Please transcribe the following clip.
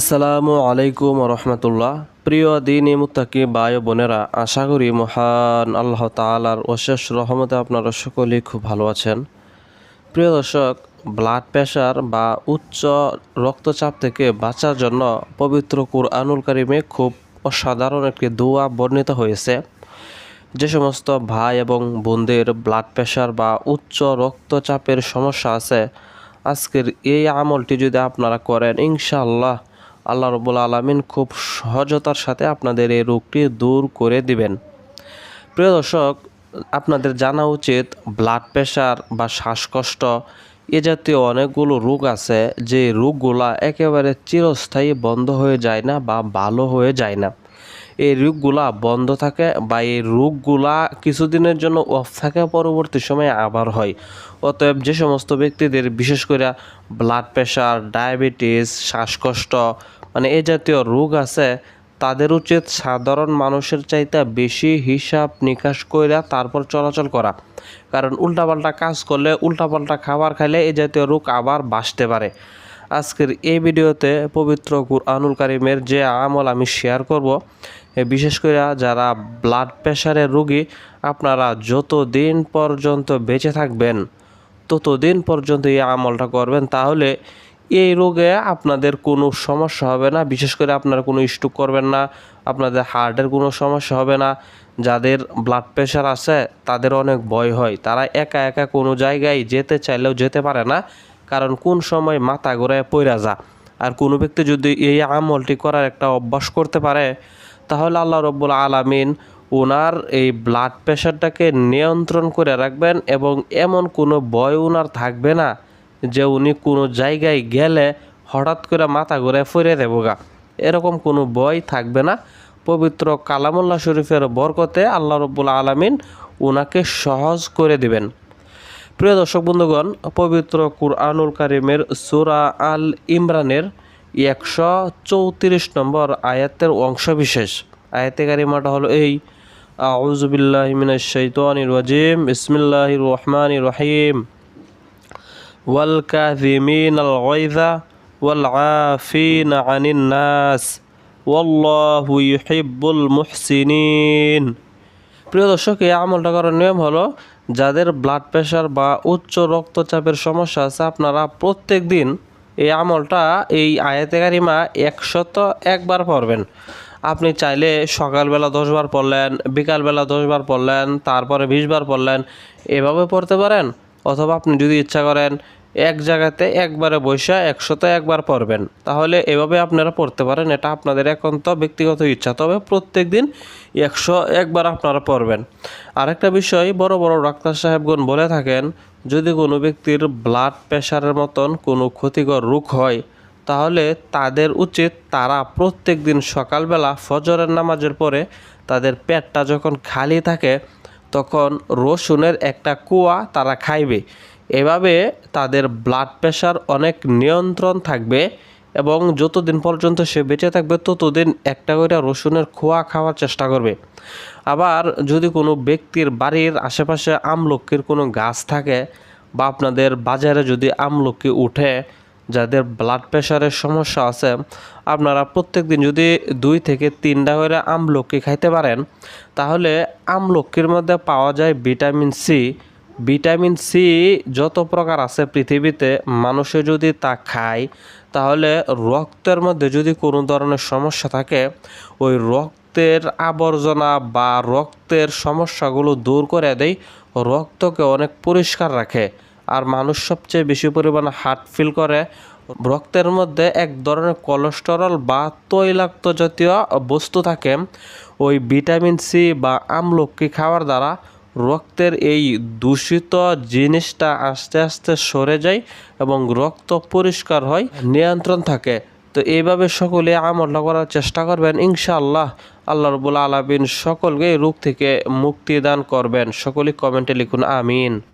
আসসালামু আলাইকুম রহমতুল্লাহ। প্রিয় দিন মুত্তাকি ও বোনেরা, আশা করি মহান আল্লাহ তালার অশেষ রহমতে আপনারা সকলেই খুব ভালো আছেন। প্রিয় দর্শক ব্লাড প্রেশার বা উচ্চ রক্তচাপ থেকে বাঁচার জন্য পবিত্র কুরআনুল কারিমে খুব অসাধারণ একটি দোয়া বর্ণিত হয়েছে। যে সমস্ত ভাই এবং বোনদের ব্লাড প্রেশার বা উচ্চ রক্তচাপের সমস্যা আছে, আজকের এই আমলটি যদি আপনারা করেন, ইনশাআল্লাহ আল্লাহ রবুল আলমিন খুব সহজতার সাথে আপনাদের এই রোগটি দূর করে দিবেন। প্রিয় দর্শক, আপনাদের জানা উচিত ব্লাড প্রেশার বা শ্বাসকষ্ট এ জাতীয় অনেকগুলো রোগ আছে, যে রোগগুলা একেবারে চিরস্থায়ী বন্ধ হয়ে যায় না বা ভালো হয়ে যায় না। এই রোগগুলা বন্ধ থাকে বা এই রোগগুলা কিছুদিনের জন্য অফ থাকে, পরবর্তী সময়ে আবার হয়। অতএব যে সমস্ত ব্যক্তিদের, বিশেষ করে ব্লাড প্রেশার ডায়াবেটিস শ্বাসকষ্ট মানে এই জাতীয় রোগ আছে, তাদের উচিত সাধারণ মানুষের চাইতে বেশি হিসাব নিকাশ কইরা তারপর চলাচল করা। কারণ উল্টাপাল্টা কাজ করলে, উল্টাপাল্টা খাবার খাইলে এই জাতীয় রোগ আবার বাসতে পারে। আজকের এই ভিডিওতে পবিত্র কুরআনুল কারিমের যে আমল আমি শেয়ার করব এ বিশেষ করে যারা ব্লাড প্রেশারের রোগী, আপনারা যত দিন পর্যন্ত বেঁচে থাকবেন, ততদিন পর্যন্ত এই আমলটা করবেন, তাহলে এই রোগে আপনাদের কোনো সমস্যা হবে না। বিশেষ করে আপনারা কোনো স্ট্রোক করবেন না, আপনাদের হার্টের কোনো সমস্যা হবে না। যাদের ব্লাড প্রেশার আছে, তাদের অনেক ভয় হয়। তারা একা একা কোনো জায়গায় যেতে চাইলেও যেতে পারে না, কারণ কোন সময় মাথা ঘোরায় পইরা যা আর কোনো ব্যক্তি যদি এই আমলটি করার একটা অভ্যাস করতে পারে তাহলে আল্লাহ রব্বুল আলামিন ওনার এই ব্লাড প্রেশারটাকে নিয়ন্ত্রণ করে রাখবেন এবং এমন কোনো ভয় ওনার থাকবে না যে উনি কোনো জায়গায় গেলে হঠাৎ করে মাথা ঘুরে ফিরে দেবো গা। এরকম কোনো বই থাকবে না। পবিত্র কালামুল্লাহ শরীফের বরকতে আল্লাহ রব্বুল আলমিন ওনাকে সহজ করে দিবেন। প্রিয় দর্শক বন্ধুগণ, পবিত্র কুরআনুল কারিমের সুরা আল ইমরানের একশো চৌত্রিশ নম্বর আয়াতের অংশবিশেষ। আয়াতে কারিমাটা হলো এই আউজবিল্লাহ মিনাশ শৈতানির রাজিম ইসমিল্লাহির রহমানির রহিম। ওয়াল কাযিমিন আল গায়যা, ওয়াল আফিন আনিন নাস, ওয়াল্লাহু ইউহিব্বুল মুহসিনিন। প্রিয় দর্শক, এই আমলটা করার নিয়ম হলো, যাদের ব্লাড প্রেশার বা উচ্চ রক্তচাপের সমস্যা আছে, আপনারা প্রত্যেক দিন এই আমলটা এই আয়াতে কারিমা একশত একবার পড়বেন। আপনি চাইলে সকালবেলা দশবার পড়লেন, বিকালবেলা দশবার পড়লেন, তারপরে বিশবার পড়লেন, এভাবে পড়তে পারেন? অথবা আপনি যদি ইচ্ছা করেন এক জায়গাতে একবারে বৈশা একশোতে একবার পড়বেন। তাহলে এভাবে আপনারা পড়তে পারেন, এটা আপনাদের একান্ত ব্যক্তিগত ইচ্ছা। তবে প্রত্যেক দিন একশো একবার আপনারা পড়বেন। আরেকটা বিষয়, বড় বড় ডাক্তার সাহেবগণ বলে থাকেন, যদি কোনো ব্যক্তির ব্লাড প্রেশারের মতন কোনো ক্ষতিকর রোগ হয়, তাহলে তাদের উচিত তারা প্রত্যেক দিন সকালবেলা ফজরের নামাজের পরে তাদের পেটটা যখন খালি থাকে, তখন রসুনের একটা কুয়া তারা খাইবে। এভাবে তাদের ব্লাড প্রেশার অনেক নিয়ন্ত্রণ থাকবে এবং যতদিন পর্যন্ত সে বেঁচে থাকবে, ততদিন একটা করে রসুনের খোয়া খাওয়ার চেষ্টা করবে। আবার যদি কোনো ব্যক্তির বাড়ির আশেপাশে আমলকির কোনো গাছ থাকে বা আপনাদের বাজারে যদি আমলকি উঠে, যাদের ব্লাড প্রেশারের সমস্যা আছে, আপনারা প্রত্যেক দিন যদি দুই থেকে তিনটা করে আমলকি খাইতে পারেন, তাহলে আমলকির মধ্যে পাওয়া যায় ভিটামিন সি ভিটামিন সি যত প্রকার আছে পৃথিবীতে, মানুষে যদি তা খায়, তাহলে রক্তের মধ্যে যদি কোনো ধরনের সমস্যা থাকে, ওই রক্তের আবর্জনা বা রক্তের সমস্যাগুলো দূর করে দেয়, রক্তকে অনেক পরিষ্কার রাখে। আর মানুষ সবচেয়ে বেশি পরিমাণে হার্ট ফিল করে, রক্তের মধ্যে এক ধরনের কোলেস্টেরল বা তৈলাক্ত জাতীয় বস্তু থাকে, ওই ভিটামিন সি বা আমলকি খাওয়ার দ্বারা রক্তের এই দূষিত জিনিসটা আস্তে আস্তে সরে যায় এবং রক্ত পরিষ্কার হয়, নিয়ন্ত্রণ থাকে। তো এইভাবে সকলে আমল করার চেষ্টা করবেন, ইনশাআল্লাহ। আল্লাহ রবুল আলমিন সকলকে রোগ থেকে মুক্তি দান করবেন। সকলে কমেন্টে লিখুন, আমিন।